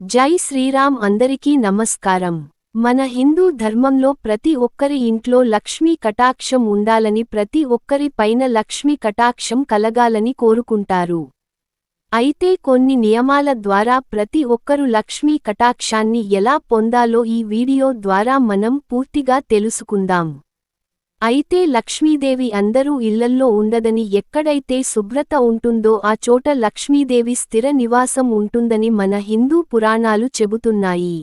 జై శ్రీరామ్ అందరికీ నమస్కారం. మన హిందూ ధర్మంలో ప్రతి ఒక్కరి ఇంట్లో లక్ష్మీ కటాక్షం ఉండాలని ప్రతి ఒక్కరి పైన లక్ష్మీ కటాక్షం కలగాలని కోరుకుంటారు. అయితే కొన్ని నియమాల ద్వారా ప్రతి ఒక్కరు లక్ష్మీ కటాక్షాన్ని ఎలా పొందాలో ఈ వీడియో ద్వారా మనం పూర్తిగా తెలుసుకుందాం. అయితే లక్ష్మీదేవి అందరూ ఇళ్ళల్లో ఉండదని ఎక్కడైతే శుభ్రత ఉంటుందో ఆ చోట లక్ష్మీదేవి స్థిర నివాసం ఉంటుందని మన హిందూ పురాణాలు చెబుతున్నాయి.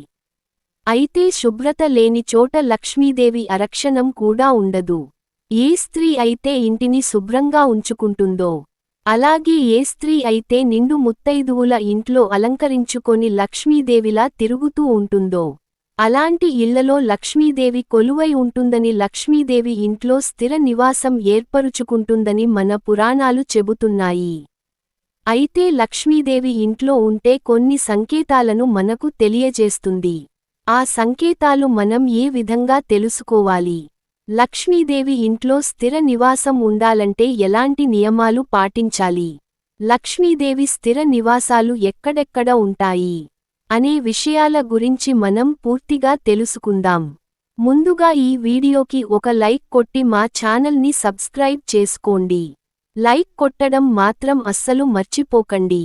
అయితే శుభ్రత లేని చోట లక్ష్మీదేవి అరక్షణం కూడా ఉండదు. ఏ స్త్రీ అయితే ఇంటిని శుభ్రంగా ఉంచుకుంటుందో అలాగే ఏ స్త్రీ అయితే నిండు ముత్తైదువుల ఇంట్లో అలంకరించుకొని లక్ష్మీదేవిలా తిరుగుతూ ఉంటుందో అలాంటి ఇళ్ళలో లక్ష్మీదేవి కొలువై ఉంటుందని లక్ష్మీదేవి ఇంట్లో స్థిర నివాసం ఏర్పరుచుకుంటుందని మన పురాణాలు చెబుతున్నాయి. అయితే లక్ష్మీదేవి ఇంట్లో ఉంటే కొన్ని సంకేతాలను మనకు తెలియజేస్తుంది. ఆ సంకేతాలు మనం ఏ విధంగా తెలుసుకోవాలి? లక్ష్మీదేవి ఇంట్లో స్థిర నివాసం ఉండాలంటే ఎలాంటి నియమాలు పాటించాలి? లక్ష్మీదేవి స్థిర నివాసాలు ఎక్కడెక్కడ ఉంటాయి? అనే విషయాల గురించి మనం పూర్తిగా తెలుసుకుందాం. ముందుగా ఈ వీడియోకి ఒక లైక్ కొట్టి మా ఛానల్ని సబ్స్క్రైబ్ చేసుకోండి. లైక్ కొట్టడం మాత్రం అస్సలు మర్చిపోకండి.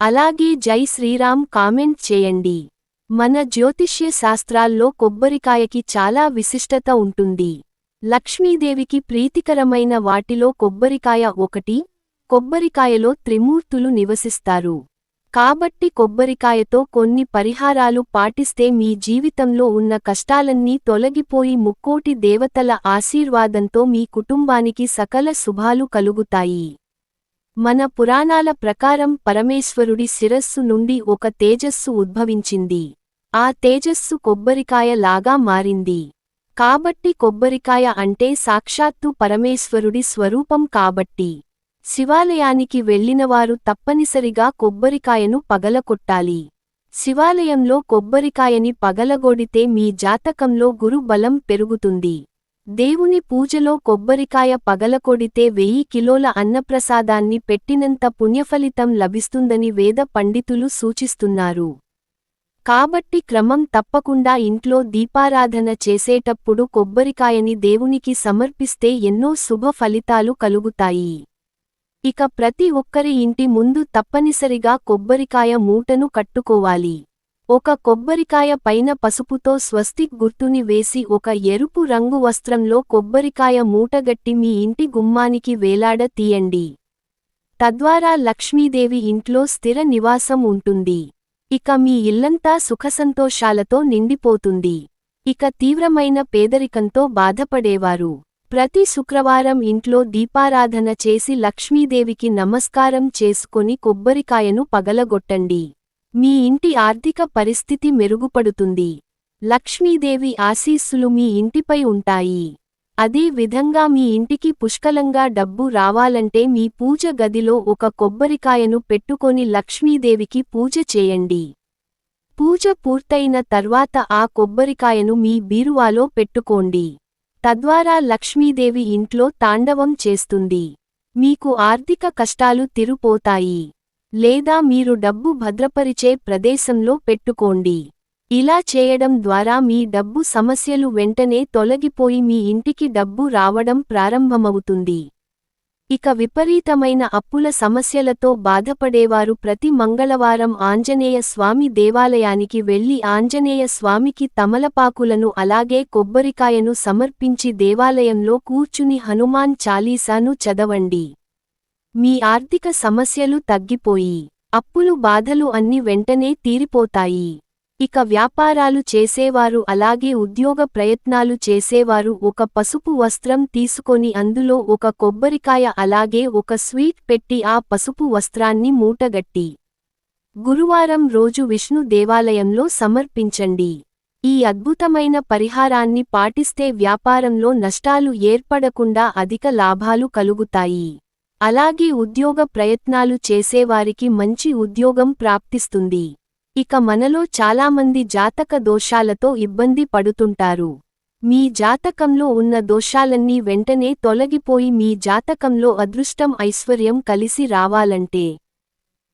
అలాగే జై శ్రీరామ్ కామెంట్ చేయండి. మన జ్యోతిష్య శాస్త్రాల్లో కొబ్బరికాయకి చాలా విశిష్టత ఉంటుంది. లక్ష్మీదేవికి ప్రీతికరమైన వాటిలో కొబ్బరికాయ ఒకటి కొబ్బరికాయలో త్రిమూర్తులు నివసిస్తారు. కాబట్టి కొబ్బరికాయతో కొన్ని పరిహారాలు పాటిస్తే మీ జీవితంలో ఉన్న కష్టాలన్నీ తొలగిపోయి ముక్కోటి దేవతల ఆశీర్వాదంతో మీ కుటుంబానికి సకల శుభాలు కలుగుతాయి. మన పురాణాల ప్రకారం పరమేశ్వరుడి శిరస్సు నుండి ఒక తేజస్సు ఉద్భవించింది. ఆ తేజస్సు కొబ్బరికాయ లాగా మారింది. కాబట్టి కొబ్బరికాయ అంటే సాక్షాత్తు పరమేశ్వరుడి స్వరూపం కాబట్టి. శివాలయానికి వెళ్ళినవారు తప్పనిసరిగా కొబ్బరికాయను పగలకొట్టాలి శివాలయంలో కొబ్బరికాయని పగలగొడితే మీ జాతకంలో గురు బలం పెరుగుతుంది. దేవుని పూజలో కొబ్బరికాయ పగలకొడితే వెయ్యి కిలోల అన్నప్రసాదాన్ని పెట్టినంత పుణ్యఫలితం లభిస్తుందని వేద పండితులు సూచిస్తున్నారు. కాబట్టి క్రమం తప్పకుండా ఇంట్లో దీపారాధన చేసేటప్పుడు కొబ్బరికాయని దేవునికి సమర్పిస్తే ఎన్నో శుభ ఫలితాలు కలుగుతాయి. ఇక ప్రతి ఒక్కరి ఇంటి ముందు తప్పనిసరిగా కొబ్బరికాయ మూటను కట్టుకోవాలి. ఒక కొబ్బరికాయ పైన పసుపుతో స్వస్తిక్ గుర్తుని వేసి ఒక ఎరుపు రంగు వస్త్రంలో కొబ్బరికాయ మూటగట్టి మీ ఇంటి గుమ్మానికి వేలాడ తీయండి. తద్వారా లక్ష్మీదేవి ఇంట్లో స్థిర నివాసం ఉంటుంది. ఇక మీ ఇల్లంతా సుఖసంతోషాలతో నిండిపోతుంది. ఇక తీవ్రమైన పేదరికంతో బాధపడేవారు. ప్రతి శుక్రవారం ఇంట్లో దీపారాధన చేసి లక్ష్మీదేవికి నమస్కారం చేసుకొని కొబ్బరికాయను పగలగొట్టండి. మీ ఇంటి ఆర్థిక పరిస్థితి మెరుగుపడుతుంది. లక్ష్మీదేవి ఆశీస్సులు మీ ఇంటిపై ఉంటాయి. అదే విధంగా మీ ఇంటికి పుష్కలంగా డబ్బు రావాలంటే మీ పూజ గదిలో ఒక కొబ్బరికాయను పెట్టుకొని లక్ష్మీదేవికి పూజ చేయండి. పూజ పూర్తయిన తర్వాత ఆ కొబ్బరికాయను మీ బీరువాలో పెట్టుకోండి. తద్వారా లక్ష్మీదేవి ఇంట్లో తాండవం చేస్తుంది. మీకు ఆర్థిక కష్టాలు తిరుపోతాయి లేదా మీరు డబ్బు భద్రపరిచే ప్రదేశంలో పెట్టుకోండి. ఇలా చేయడం ద్వారా మీ డబ్బు సమస్యలు వెంటనే తొలగిపోయి మీ ఇంటికి డబ్బు రావడం ప్రారంభమవుతుంది. ఇక విపరీతమైన అప్పుల సమస్యలతో బాధపడేవారు ప్రతి మంగళవారం ఆంజనేయ స్వామి దేవాలయానికి వెళ్ళి ఆంజనేయ స్వామికి తమలపాకులను అలాగే కొబ్బరికాయను సమర్పించి దేవాలయంలో కూర్చుని హనుమాన్ చాలీసాను చదవండి. మీ ఆర్థిక సమస్యలు తగ్గిపోయి అప్పులు బాధలు అన్ని వెంటనే తీరిపోతాయి. ఇక వ్యాపారాలు చేసేవారు అలాగే ఉద్యోగ ప్రయత్నాలు చేసేవారు ఒక పసుపు వస్త్రం తీసుకొని అందులో ఒక కొబ్బరికాయ అలాగే ఒక స్వీట్ పెట్టి ఆ పసుపు వస్త్రాన్ని మూటగట్టి గురువారం రోజు విష్ణు దేవాలయంలో సమర్పించండి. ఈ అద్భుతమైన పరిహారాన్ని పాటిస్తే వ్యాపారంలో నష్టాలు ఏర్పడకుండా అధిక లాభాలు కలుగుతాయి. అలాగే ఉద్యోగ ప్రయత్నాలు చేసేవారికి మంచి ఉద్యోగం ప్రాప్తిస్తుంది. ఇక మనలో చాలామంది జాతక దోషాలతో ఇబ్బంది పడుతుంటారు. మీ జాతకంలో ఉన్న దోషాలన్నీ వెంటనే తొలగిపోయి మీ జాతకంలో అదృష్టం ఐశ్వర్యం కలిసి రావాలంటే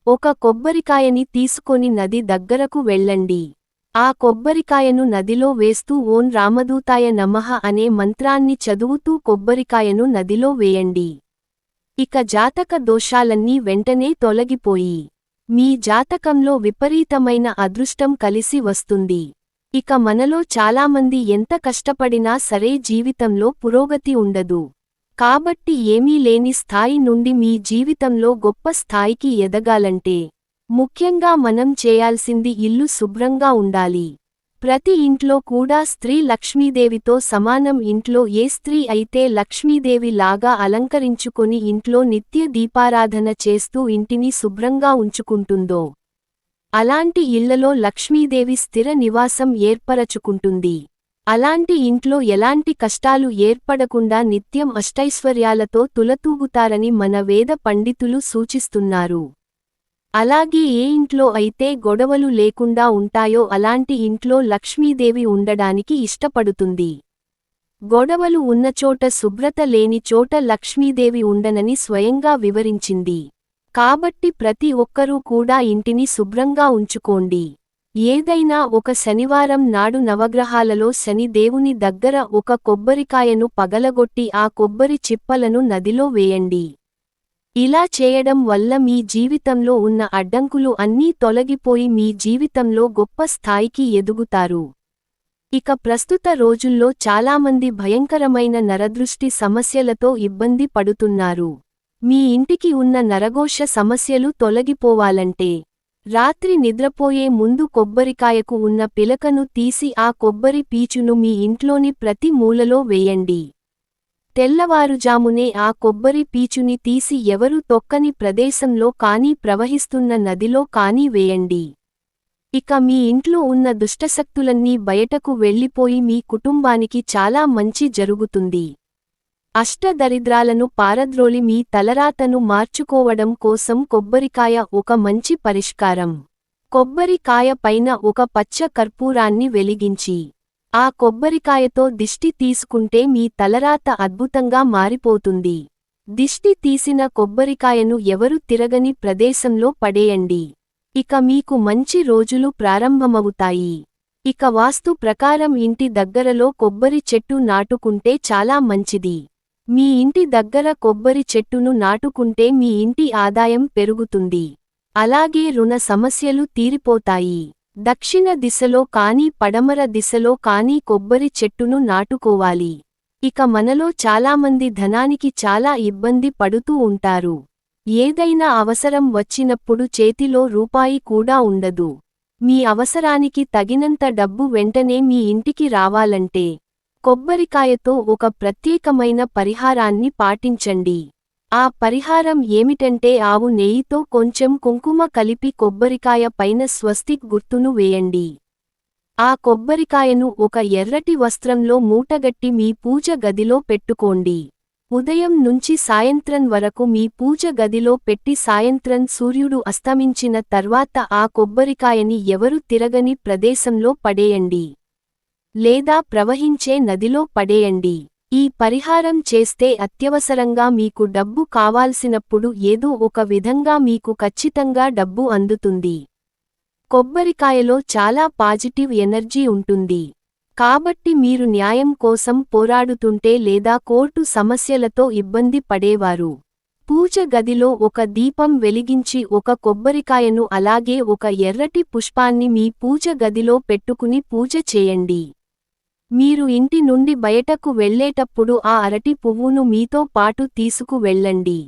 ఒక కొబ్బరికాయని తీసుకొని నది దగ్గరకు వెళ్ళండి. ఆ కొబ్బరికాయను నదిలో వేస్తూ ఓం రామదూతాయ నమః అనే మంత్రాన్ని చదువుతూ కొబ్బరికాయను నదిలో వేయండి. ఇక జాతక దోషాలన్నీ వెంటనే తొలగిపోయి మీ జాతకంలో విపరీతమైన అదృష్టం కలిసి వస్తుంది. ఇక మనలో చాలామంది ఎంత కష్టపడినా సరే జీవితంలో పురోగతి ఉండదు. కాబట్టి ఏమీ లేని స్థాయి నుండి మీ జీవితంలో గొప్ప స్థాయికి ఎదగాలంటే ముఖ్యంగా మనం చేయాల్సింది ఇల్లు శుభ్రంగా ఉండాలి. ప్రతి ఇంట్లో కూడా స్త్రీ లక్ష్మీదేవితో సమానం. ఇంట్లో ఏ స్త్రీ అయితే లక్ష్మీదేవి లాగా అలంకరించుకొని ఇంట్లో నిత్య దీపారాధన చేస్తూ ఇంటిని శుభ్రంగా ఉంచుకుంటుందో అలాంటి ఇళ్ళలో లక్ష్మీదేవి స్థిర నివాసం ఏర్పరచుకుంటుంది. అలాంటి ఇంట్లో ఎలాంటి కష్టాలు ఏర్పడకుండా నిత్యం అష్టైశ్వర్యాలతో తులతూగుతారని మన వేద పండితులు సూచిస్తున్నారు. అలాగే ఏ ఇంట్లో అయితే గొడవలు లేకుండా ఉంటాయో అలాంటి ఇంట్లో లక్ష్మీదేవి ఉండడానికి ఇష్టపడుతుంది. గొడవలు ఉన్నచోట శుభ్రత లేని చోట లక్ష్మీదేవి ఉండనని స్వయంగా వివరించింది. కాబట్టి ప్రతి ఒక్కరూ కూడా ఇంటిని శుభ్రంగా ఉంచుకోండి. ఏదైనా ఒక శనివారం నాడు నవగ్రహాలలో శని దేవుని దగ్గర ఒక కొబ్బరికాయను పగలగొట్టి ఆ కొబ్బరి చిప్పలను నదిలో వేయండి. ఇలా చేయడం వల్ల మీ జీవితంలో ఉన్న అడ్డంకులు అన్నీ తొలగిపోయి మీ జీవితంలో గొప్ప స్థాయికి ఎదుగుతారు. ఇక ప్రస్తుత రోజుల్లో చాలామంది భయంకరమైన నరదృష్టి సమస్యలతో ఇబ్బంది పడుతున్నారు. మీ ఇంటికి ఉన్న నరఘోష సమస్యలు తొలగిపోవాలంటే రాత్రి నిద్రపోయే ముందు కొబ్బరికాయకు ఉన్న పిలకను తీసి ఆ కొబ్బరి పీచును మీ ఇంట్లోని ప్రతి మూలలో వేయండి. తెల్లవారుజామునే ఆ కొబ్బరి పీచుని తీసి ఎవరు తొక్కని ప్రదేశంలో కానీ ప్రవహిస్తున్న నదిలో కానీ వేయండి. ఇక మీ ఇంట్లో ఉన్న దుష్టశక్తులన్నీ బయటకు వెళ్ళిపోయి మీ కుటుంబానికి చాలా మంచి జరుగుతుంది. అష్టదరిద్రాలను పారద్రోలి మీ తలరాతను మార్చుకోవడం కోసం కొబ్బరికాయ ఒక మంచి పరిష్కారం. కొబ్బరికాయ పైన ఒక పచ్చ కర్పూరాన్ని వెలిగించి ఆ కొబ్బరికాయతో దిష్టి తీసుకుంటే మీ తలరాత అద్భుతంగా మారిపోతుంది. దిష్టి తీసిన కొబ్బరికాయను ఎవరు తిరగని ప్రదేశంలో పడేయండి. ఇక మీకు మంచి రోజులు ప్రారంభమవుతాయి. ఇక వాస్తు ప్రకారం ఇంటి దగ్గరలో కొబ్బరి చెట్టు నాటుకుంటే చాలా మంచిది. మీ ఇంటి దగ్గర కొబ్బరి చెట్టును నాటుకుంటే మీ ఇంటి ఆదాయం పెరుగుతుంది. అలాగే రుణ సమస్యలు తీరిపోతాయి. దక్షిణ దిశలో కానీ పడమర దిశలో కానీ కొబ్బరి చెట్టును నాటుకోవాలి. ఇక మనలో చాలామంది ధనానికి చాలా ఇబ్బంది పడుతూ ఉంటారు. ఏదైనా అవసరం వచ్చినప్పుడు చేతిలో రూపాయి కూడా ఉండదు. మీ అవసరానికి తగినంత డబ్బు వెంటనే మీ ఇంటికి రావాలంటే కొబ్బరికాయతో ఒక ప్రత్యేకమైన పరిహారాన్ని పాటించండి. ఆ పరిహారం ఏమిటంటే ఆవు నెయ్యితో కొంచెం కుంకుమ కలిపి కొబ్బరికాయ పైన స్వస్తిక్ గుర్తును వేయండి. ఆ కొబ్బరికాయను ఒక ఎర్రటి వస్త్రంలో మూటగట్టి మీ పూజ గదిలో పెట్టుకోండి. ఉదయం నుంచి సాయంత్రం వరకు మీ పూజ గదిలో పెట్టి సాయంత్రం సూర్యుడు అస్తమించిన తర్వాత ఆ కొబ్బరికాయని ఎవరు తిరగని ప్రదేశంలో పడేయండి. లేదా ప్రవహించే నదిలో పడేయండి. ఈ పరిహారం చేస్తే అత్యవసరంగా మీకు డబ్బు కావాల్సినప్పుడు ఏదో ఒక విధంగా మీకు ఖచ్చితంగా డబ్బు అందుతుంది. కొబ్బరికాయలో చాలా పాజిటివ్ ఎనర్జీ ఉంటుంది. కాబట్టి మీరు న్యాయం కోసం పోరాడుతుంటే లేదా కోర్టు సమస్యలతో ఇబ్బంది పడేవారు. పూజ గదిలో ఒక దీపం వెలిగించి ఒక కొబ్బరికాయను అలాగే ఒక ఎర్రటి పుష్పాన్ని మీ పూజ గదిలో పెట్టుకుని పూజ చేయండి. మీరు ఇంటి నుండి బయటకు వెళ్ళేటప్పుడు ఆ అరటి పువ్వును మీతో పాటు తీసుకు వెళ్ళండి.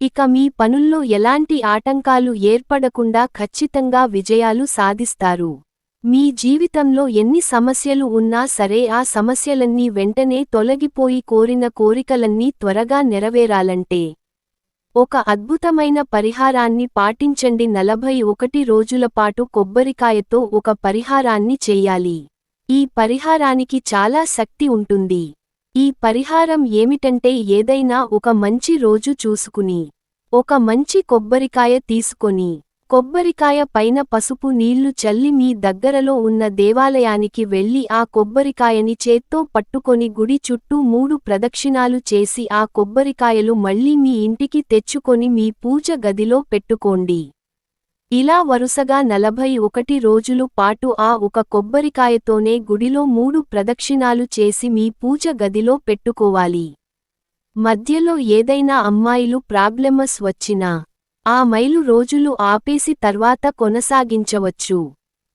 ఇక మీ పనుల్లో ఎలాంటి ఆటంకాలు ఏర్పడకుండా ఖచ్చితంగా విజయాలు సాధిస్తారు. మీ జీవితంలో ఎన్ని సమస్యలు ఉన్నా సరే ఆ సమస్యలన్నీ వెంటనే తొలగిపోయి కోరిన కోరికలన్నీ త్వరగా నెరవేరాలంటే. ఒక అద్భుతమైన పరిహారాన్ని పాటించండి. నలభై ఒకటి రోజులపాటు కొబ్బరికాయతో ఒక పరిహారాన్ని చేయాలి. ఈ పరిహారానికి చాలా శక్తి ఉంటుంది. ఈ పరిహారం ఏమిటంటే ఏదైనా ఒక మంచి రోజు చూసుకుని ఒక మంచి కొబ్బరికాయ తీసుకొని కొబ్బరికాయ పైన పసుపు నీళ్ళు చల్లి మీ దగ్గరలో ఉన్న దేవాలయానికి వెళ్ళి ఆ కొబ్బరికాయని చేత్తో పట్టుకొని గుడి చుట్టూ మూడు ప్రదక్షిణాలు చేసి ఆ కొబ్బరికాయలు మళ్ళీ మీ ఇంటికి తెచ్చుకొని మీ పూజ గదిలో పెట్టుకోండి. ఇలా వరుసగా నలభై ఒకటి రోజులు పాటు ఆ ఒక కొబ్బరికాయతోనే గుడిలో మూడు ప్రదక్షిణాలు చేసి మీ పూజ గదిలో పెట్టుకోవాలి. మధ్యలో ఏదైనా అమ్మాయిలు ప్రాబ్లెమస్ వచ్చినా ఆ మైలు రోజులు ఆపేసి తర్వాత కొనసాగించవచ్చు.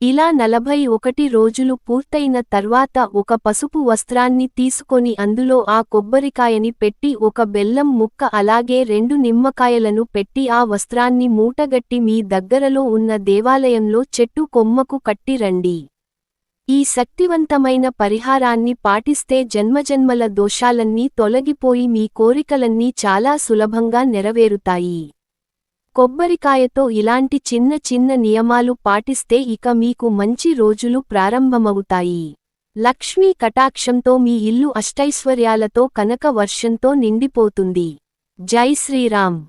ఇలా నలభై ఒకటి రోజులు పూర్తయిన తర్వాత ఒక పసుపు వస్త్రాన్ని తీసుకొని అందులో ఆ కొబ్బరికాయని పెట్టి ఒక బెల్లం ముక్క అలాగే రెండు నిమ్మకాయలను పెట్టి ఆ వస్త్రాన్ని మూటగట్టి మీ దగ్గరలో ఉన్న దేవాలయంలో చెట్టు కొమ్మకు కట్టి రండి. ఈ శక్తివంతమైన పరిహారాన్ని పాటిస్తే జన్మజన్మల దోషాలన్నీ తొలగిపోయి మీ కోరికలన్నీ చాలా సులభంగా నెరవేరుతాయి. కొబ్బరికాయతో ఇలాంటి చిన్న చిన్న నియమాలు పాటిస్తే ఇక మీకు మంచి రోజులు ప్రారంభమవుతాయి. లక్ష్మీ కటాక్షంతో మీ ఇల్లు అష్టైశ్వర్యాలతో కనక వర్షంతో నిండిపోతుంది. జై శ్రీరామ్.